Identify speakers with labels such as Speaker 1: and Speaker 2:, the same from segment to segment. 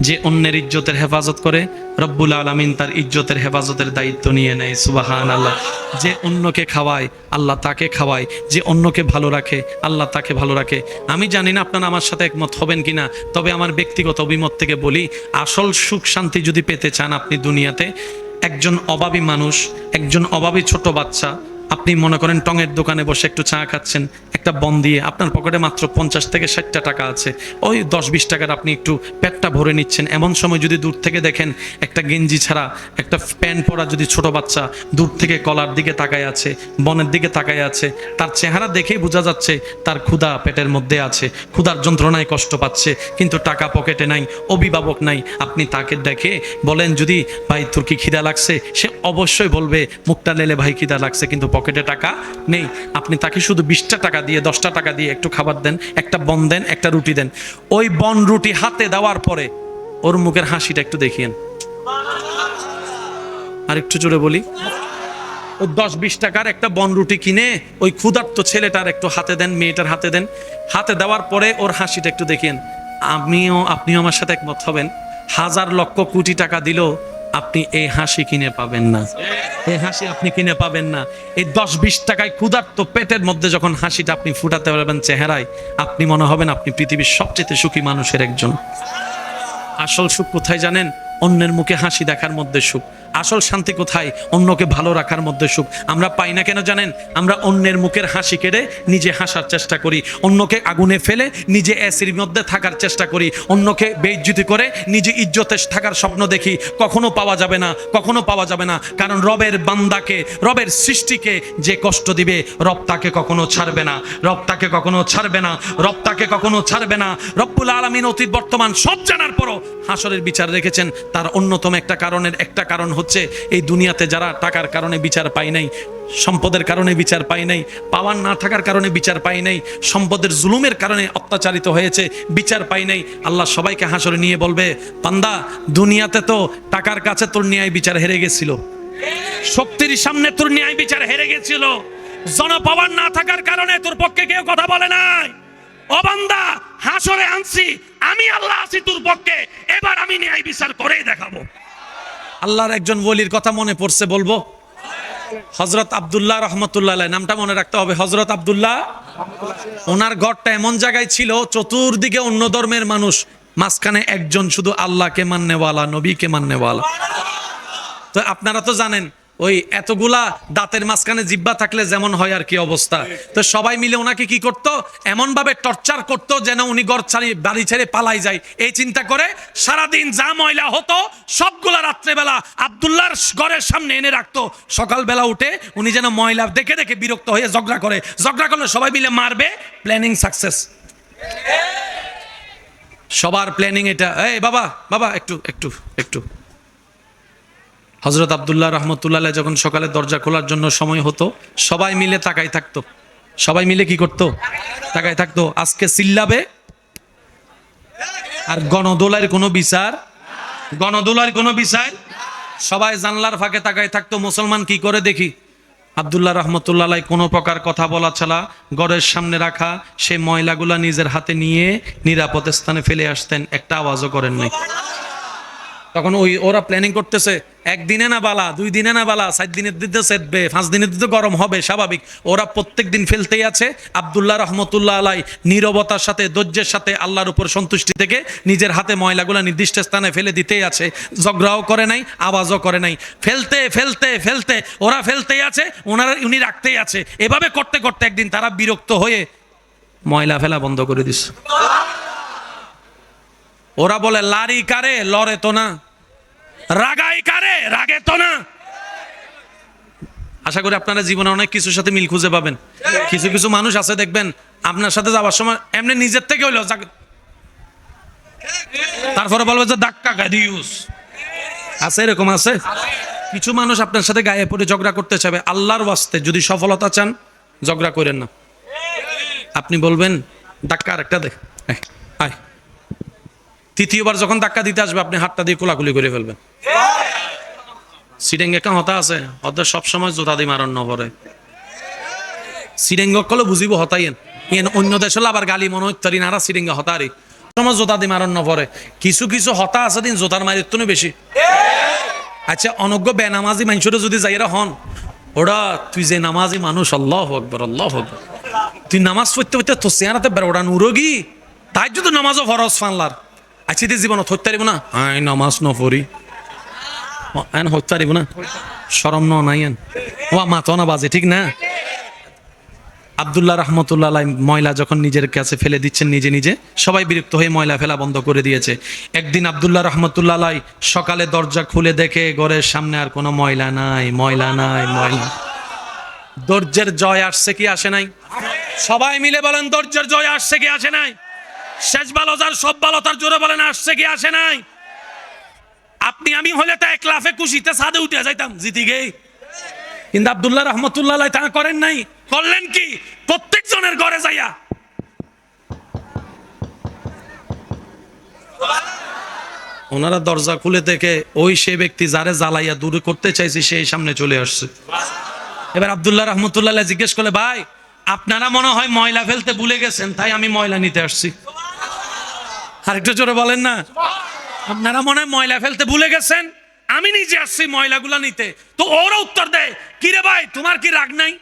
Speaker 1: যে অন্যের ইজ্জতের হেফাজত করে, রব্বুল আলমিন তার ইজ্জতের হেফাজতের দায়িত্ব নিয়ে নেয় সুবাহান আল্লাহ যে অন্যকে খাওয়ায়, আল্লাহ তাকে খাওয়ায়। যে অন্যকে ভালো রাখে, আল্লাহ তাকে ভালো রাখে। আমি জানি না আপনারা আমার সাথে একমত হবেন কিনা, তবে আমার ব্যক্তিগত অভিমত থেকে বলি, আসল সুখ শান্তি যদি পেতে চান আপনি দুনিয়াতে, একজন অভাবী মানুষ, একজন অভাবী ছোট বাচ্চা আপনি মনে করেন টঙের দোকানে বসে একটু চা খাচ্ছেন, একটা বন দিয়ে আপনার পকেটে মাত্র পঞ্চাশ থেকে ষাটটা টাকা আছে। ওই দশ বিশ টাকার আপনি একটু পেটটা ভরে নিচ্ছেন। এমন সময় যদি দূর থেকে দেখেন, একটা গেঞ্জি ছাড়া, একটা প্যান্ট পরা যদি ছোট বাচ্চা দূর থেকে কলার দিকে তাকায় আছে, বনের দিকে তাকায় আছে, তার চেহারা দেখেই বোঝা যাচ্ছে তার ক্ষুধা পেটের মধ্যে আছে। ক্ষুধার যন্ত্রণায় কষ্ট পাচ্ছে, কিন্তু টাকা পকেটে নাই, অভিভাবক নাই। আপনি তাকে দেখে বলেন, যদি ভাই তোর কি খিদা লাগছে? সে অবশ্যই বলবে, মুখটা লেলে ভাই খিদা লাগছে, কিন্তু পকেটে টাকা নেই। আপনি তাকে শুধু বিশটা টাকা দিয়ে, দশটা টাকা দিয়ে একটু খাবার দেন, একটা বন দেন, একটা রুটি দেন। ওই বন রুটি হাতে দেওয়ার পরে ওর মুখের হাসিটা একটু দেখিয়েন। আর একটু জোরে বলি। ওই দশ বিশ টাকার একটা বন রুটি কিনে ওই ক্ষুধার্ত ছেলেটার একটু হাতে দেন, মেয়েটার হাতে দেন। হাতে দেওয়ার পরে ওর হাসিটা একটু দেখেন আমিও, আপনিও আমার সাথে একমত হবেন। হাজার লক্ষ কোটি টাকা দিলেও আপনি এই হাসি কিনে পাবেন না। এই হাসি আপনি কিনে পাবেন না। এই দশ বিশ টাকায় ক্ষুধার্ত পেটের মধ্যে যখন হাসিটা আপনি ফুটাতে পারবেন চেহারায়, আপনি মনে হবেন আপনি পৃথিবীর সবচেয়ে সুখী মানুষের একজন। আসল সুখ কোথায় জানেন? অন্যের মুখে হাসি দেখার মধ্যে সুখ। আসল শান্তি কোথায়? অন্যকে ভালো রাখার মধ্যে সুখ। আমরা পাই না কেন জানেন? আমরা অন্যের মুখের হাসি কেড়ে নিজে হাসার চেষ্টা করি। অন্যকে আগুনে ফেলে নিজে অ্যাসির মধ্যে থাকার চেষ্টা করি। অন্যকে বেইজ্জতি করে নিজে ইজ্জতে থাকার স্বপ্ন দেখি। কখনো পাওয়া যাবে না, কখনো পাওয়া যাবে না। কারণ রবের বান্দাকে, রবের সৃষ্টিকে যে কষ্ট দিবে, রব তাকে কখনো ছাড়বে না। রব তাকে কখনো ছাড়বে না। রব তাকে কখনো ছাড়বে না। রব্বুল আলমিন অতীত বর্তমান সব জানার পরও হাসরের বিচার রেখেছেন। তার অন্যতম একটা কারণের একটা কারণ হচ্ছে এই দুনিয়াতে যারা টাকার কারণে বিচার পায় নাই, সম্পদের কারণে বিচার পায় নাই, পাওয়ার না থাকার কারণে বিচার পায় নাই, সম্পদের জুলুমের কারণে অত্যাচারিত হয়েছে, বিচার পাই নাই, আল্লাহ সবাইকে হাসরে নিয়ে বলবে পান্দা দুনিয়াতে তো টাকার কাছে তোর ন্যায় বিচার হেরে গেছিল। শক্তির সামনে তোর ন্যায় বিচার হেরে গেছিল। জনপাওয়ার না থাকার কারণে তোর পক্ষে কেউ কথা বলে নাই। অবান্দা, হাসরে আনছি, আমি আল্লাহ আছি তোর পক্ষে, এবার আমি ন্যায় বিচার করেই দেখাবো। আল্লাহর একজন ওলির কথা মনে পড়ছে বলব? হজরত আবদুল্লাহ রহমতুল্লাহ নামটা মনে রাখতে হবে। হজরত আবদুল্লাহ, ওনার ঘরটা এমন জায়গায় ছিল, চতুর্দিকে অন্য ধর্মের মানুষ, মাঝখানে একজন শুধু আল্লাহকে মান্যওয়ালা নবীকে মান্যওয়ালা তো আপনারা তো জানেন ওই এতগুলা দাঁতের মাঝখানে জিব্বা থাকলে যেমন হয় আর কি অবস্থা। তো সবাই মিলে ওনাকে কি করত? এমন ভাবে টর্চার করতো যেন উনি ঘর ছাড়ি বাড়ি ছেড়ে পালাই যায়। এই চিন্তা করে সারাদিন যা ময়লা হতো, সবগুলা রাত্রেবেলা আবদুল্লাহর ঘরের সামনে এনে রাখতো। সকালবেলা উঠে উনি যেন ময়লা দেখে দেখে বিরক্ত হয়ে ঝগড়া করে। ঝগড়া করলে সবাই মিলে মারবে। প্ল্যানিং সাকসেস সবার প্ল্যানিং এটা। এই বাবা বাবা, একটু একটু একটু। হজরত আবদুল্লাহ রহমতুল্লাহ যখন সকালে দরজা খোলার জন্য সময় হতো, সবাই মিলে তাকাই থাকতো। সবাই মিলে কি করতো? তাকাই থাকতো। আজকে চিল্লাবে আর গণদোলার কোনো বিচার? গণদোলার কোনো বিচার? সবাই জানলার ফাঁকে তাকাই থাকতো। মুসলমান কি করে দেখি? আবদুল্লাহ রহমতুল্লাহ কোনো প্রকার কথা বলা ছাড়া গড়ের সামনে রাখা সে ময়লাগুলা নিজের হাতে নিয়ে নিরাপদ স্থানে ফেলে আসতেন। একটা আওয়াজও করেন নাই। তখন ওই ওরা প্ল্যানিং করতেছে, একদিনে না বালা, দুই দিনে না বালা, সাত দিনের দিতে সেদবে পাঁচ দিনের দিতে গরম হবে, স্বাভাবিক। ওরা প্রত্যেক দিন ফেলতেই আছে। আবদুল্লাহ রহমতুল্লাহ আলাই নীরবতার সাথে, ধৈর্যের সাথে আল্লাহর উপর সন্তুষ্টি থেকে নিজের হাতে ময়লাগুলো নির্দিষ্ট স্থানে ফেলে দিতেই আছে। ঝগড়াও করে নাই, আওয়াজও করে নাই। ফেলতে ফেলতে ফেলতে, ওরা ফেলতেই আছে, ওনারা, উনি রাখতেই আছে। এভাবে করতে করতে একদিন তারা বিরক্ত হয়ে ময়লা ফেলা বন্ধ করে দিস ওরা বলে লারি কারে লড়ে তো না। রাগাই কারে রাগে তো না। আশা করি আপনারা জীবনে অনেক কিছুর সাথে মিল খুঁজে পাবেন। কিছু কিছু মানুষ আছে দেখবেন আপনার সাথে যাওয়ার সময় এমনি নিজের থেকে হইল তারপরে বলবে যে ধাক্কা গাদিউস আছে এরকম আছে? কিছু মানুষ আপনার সাথে গায়ে পড়ে ঝগড়া করতে চাবে আল্লাহর ওয়াস্তে যদি সফলতা চান ঝগড়া করেন না। আপনি বলবেন ধাক্কা আরেকটা দে। এই, আয়। তৃতীয়বার যখন ধাক্কা দিতে আসবে, আপনি হাতটা দিয়ে কোলাকুলি করে ফেলবেন। সিডেঙ্গে কাঁ হতা আছে ওদের সবসময় জোতা দিয়ে মারণ নভরে সিডেঙ্গ কলে বুঝিব হতাইয়েন ইয়েন অন্য দেশ আবার গালি মনে নারা সিডেঙ্গে হতারি। জোতা দি মারণ পরে। কিছু কিছু হতা আছে দিন, জোতার মারির বেশি। আচ্ছা অনজ্ঞ বেনামাজি মানুষরা যদি যাইরা হন, ওরা, তুই যে নামাজি মানুষ, আল্লাহ আকবর আল্লাহ আকবর। তুই নামাজ পড়তে পড়তে তো চেহারাতে বের ওরা নুরগি তাই যদি নামাজও ফরজ, ফানলার। আচ্ছা দিয়ে জীবন হইতে পারিব না? আই, নামাজ ন পড়ি এন হইতে পারিব না? সরম ন, নাই এন ও মাতো না বাজে, ঠিক না? আবদুল্লাহ রহমতুল্লাহ ময়লা যখন নিজের কাছে ফেলে দিচ্ছেন নিজে নিজে, সবাই বিরক্ত হয়ে ময়লা ফেলা বন্ধ করে দিয়েছে। একদিন আবদুল্লাহ রহমতুল্লাহ সকালে দরজা খুলে দেখে ঘরের সামনে আর কোনো ময়লা নাই ময়লা নাই, ময়লা। দর্জের জয় আসছে কি আসে নাই? সবাই মিলে বলেন, দর্জের জয় আসছে কি আসে নাই? শেষ ভালো যার, সব ভালো, তার জোরে বলেন, আসছে কি, আসে নাই? আপনি, আমি হলে তা এক লাফে খুশিতে ছাদে উঠে যাইতাম, জিতি গেই। কিন্তু আবদুল্লাহ রহমতুল্লাহ তা করেন নাই। করলেন কি? প্রত্যেক জনের ঘরে যাইয়া। ওনারা দরজা খুলে থেকে ওই সে ব্যক্তি যারে জ্বালাইয়া দূরে করতে চাইছে, সেই সামনে চলে আসছে। এবার আবদুল্লাহ রহমতুল্লাহ জিজ্ঞেস করলে, ভাই, আপনারা মনে হয় ময়লা ফেলতে ভুলে গেছেন, তাই আমি ময়লা নিতে আসছি। আরেকটু জোরে বলেন না। আপনারা মনে হয় ময়লা ফেলতে ভুলে গেছেন? আমি নিজে আসছি ময়লাগুলা নিতে। তো ওরা উত্তর দেয় কি রে ভাই, তোমার কি রাগ নাই?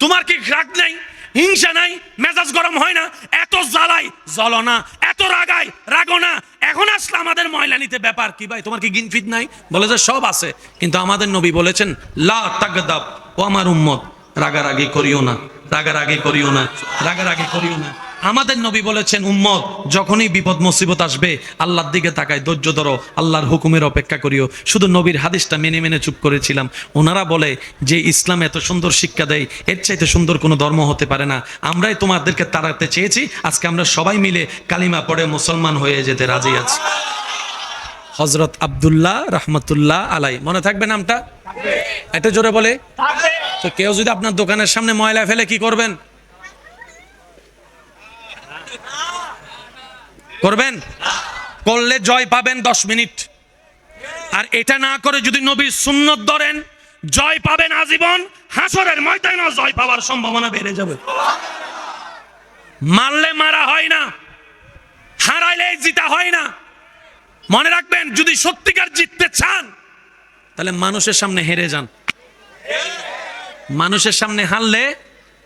Speaker 1: তোমার কি রাগ নাই? হিংসা নাই? মেজাজ গরম হয় না? এত জ্বালাই, জ্বলো না। এত রাগাই রাগো না। এখন আসলে আমাদের ময়লা নিতে ব্যাপার কি ভাই? তোমার কি গিনফিট নাই? বলে যে সব আছে। কিন্তু আমাদের নবী বলেছেন, লা তাগদাব ও আমার উম্মত, রাগারাগি করিও না, রাগারাগি করিও না, রাগারাগি করিও না। আমাদের নবী বলেছেন উম্মত যখনই বিপদ মুসিবত আসবে আল্লাহর দিকে তাকায় ধৈর্য ধরো আল্লাহর হুকুমের অপেক্ষা করিও। শুধু নবীর হাদিসটা মেনে মেনে চুপ করেছিলাম। ওনারা বলে যে ইসলাম এত সুন্দর শিক্ষা দেয় এর চাইতে সুন্দর কোনো ধর্ম হতে পারে না। আমরাই তোমাদেরকে তাড়াতে চেয়েছি আজকে আমরা সবাই মিলে কালিমা পড়ে মুসলমান হয়ে যেতে রাজি আছি। হজরত আব্দুল্লাহ রহমতুল্লাহ আলাই মনে থাকবে নামটা? এটা জোরে বলে? তো কেউ যদি আপনার দোকানের সামনে ময়লা ফেলে কি করবেন? করবেন? করলে জয় পাবেন দশ মিনিট। আর এটা না করে যদি নবীর সুন্নত ধরেন, জয় পাবেন আজীবন, হাসরের ময়দানে জয় পাওয়ার সম্ভাবনা বেড়ে যাবে। মারলে মারা হয় না, হারাইলে জিতা হয় না। মনে রাখবেন, যদি সত্যিকার জিততে চান, তাহলে মানুষের সামনে হেরে যান। মানুষের সামনে হারলে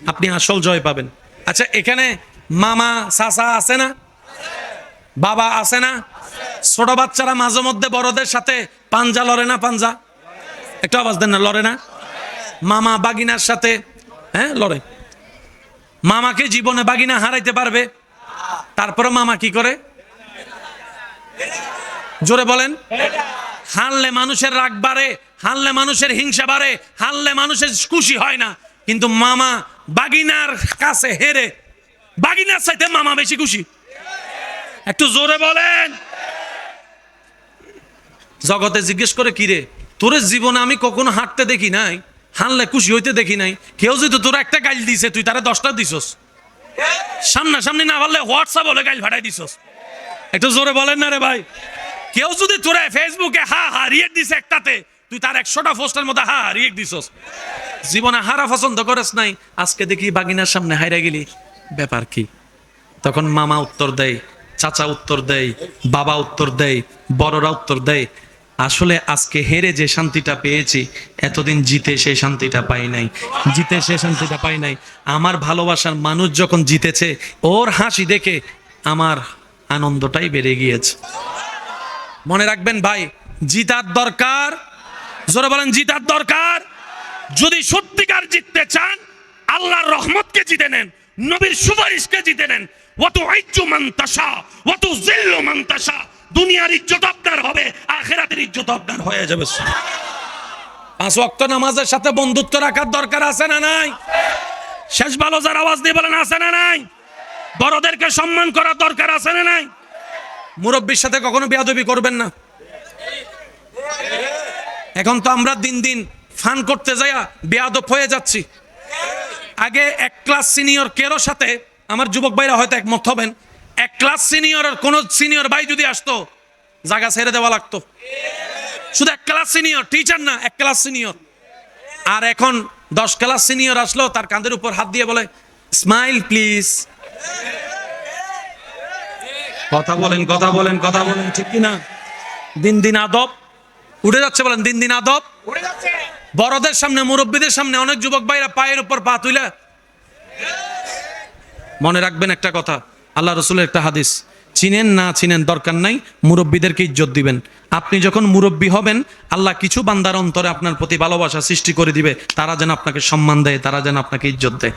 Speaker 1: আপনি আসল জয় পাবেন। আচ্ছা এখানে মামা, চাচা আছে না? বাবা আছে না? ছোট বাচ্চারা মাঝে মধ্যে বড়দের সাথে পাঞ্জা লড়ে না পাঞ্জা? একটু আওয়াজ দেন না, লড়ে না? মামা বাগিনার সাথে হ্যাঁ লড়ে। মামাকে জীবনে বাগিনা হারাইতে পারবে? তারপরে মামা কি করে? জোরে বলেন। হারলে মানুষের রাগ বাড়ে, হারলে মানুষের হিংসা বাড়ে, হারলে মানুষের খুশি হয় না। কিন্তু মামা বাগিনার কাছে হেরে বাগিনার চাইতে মামা বেশি খুশি। একটু জোরে বলেন। জগতে জিজ্ঞেস করে, কিরে, তোর জীবনে আমি কখনো হাঁটতে দেখি নাই? হানলে খুশি হইতে দেখি নাই? কেউ যদি তোর একটা গাইল দিছে, তুই তারা দশটা দিছস। সামনা সামনে না পারলে হোয়াটসঅ্যাপ বলে গাইল ভাড়াই দিছস। একটু জোরে বলেন না রে ভাই। কেউ যদি তোরে ফেসবুকে হা হা রিয়েক্ট দিছে একটাতে, তুই তার একশোটা পোস্টের মধ্যে হা রিয়েক্ট দিছস। জীবনে হারা পছন্দ করেস নাই, আজকে দেখি বাগিনার সামনে হাইরা গেলি। ব্যাপার কি? তখন মামা উত্তর দেয়, চাচা উত্তর দেয়, বাবা উত্তর দেয়, বড়রা উত্তর দেয়, আসলে আজকে হেরে যে শান্তিটা পেয়েছি, এতদিন জিতে সেই শান্তিটা পাই নাই, জিতে সে শান্তিটা পাই নাই। আমার ভালোবাসার মানুষ যখন জিতেছে, ওর হাসি দেখে আমার আনন্দটাই বেড়ে গিয়েছে। মনে রাখবেন ভাই, জিতার দরকার, জোরে বলেন, জিতার দরকার। যদি সত্যিকার জিততে চান, আল্লাহর রহমতকে জিতে নেন। নবীর সুপারিশকে জিতে নেন। অত ঐক্য মান্তাসা অত জিল্ল মান্তাসা দুনিয়ার ইজ্জত আপনার হবে, আখেরাতের ইজ্জত আপনার হয়ে যাবে। পাঁচ ওয়াক্ত নামাজের সাথে বন্ধুত্ব রাখার দরকার আছে না নাই? শেষ ভালো যার আওয়াজ দিয়ে বলেন, আছে না নাই? বড়দেরকে সম্মান করার দরকার আছে না নাই? মুরব্বীর সাথে কখনো বেয়াদবি করবেন না। এখন তো আমরা দিন দিন ফান করতে যাইয়া বেয়াদব হয়ে যাচ্ছি। আগে এক ক্লাস সিনিয়র কেরো সাথে, আমার যুবক ভাইরা হয়তো একমত হবেন, এক ক্লাস সিনিয়র কোন সিনিয়র ভাই যদি আসতো জায়গা ছেড়ে দেওয়া লাগতো। শুধু এক ক্লাস সিনিয়র, টিচার না, এক ক্লাস সিনিয়র। আর এখন দশ ক্লাস সিনিয়র আসলো, তার কাঁধের উপর হাত দিয়ে বলে, স্মাইল, প্লিজ। কথা বলেন কথা বলেন কথা বলেন, ঠিক কি না দিন দিন আদব। উঠে যাচ্ছে বলেন, দিন দিন আদব। বড়দের সামনে, মুরব্বীদের সামনে অনেক যুবক ভাইরা পায়ের উপর পা তুইলা মনে রাখবেন একটা কথা, আল্লাহ রসুলের একটা হাদিস, চিনেন না চিনেন দরকার নাই, মুরব্বীদেরকে ইজ্জত দিবেন। আপনি যখন মুরব্বী হবেন, আল্লাহ কিছু বান্দার অন্তরে আপনার প্রতি ভালোবাসা সৃষ্টি করে দিবে, তারা যেন আপনাকে সম্মান দেয়, তারা যেন আপনাকে ইজ্জত দেয়।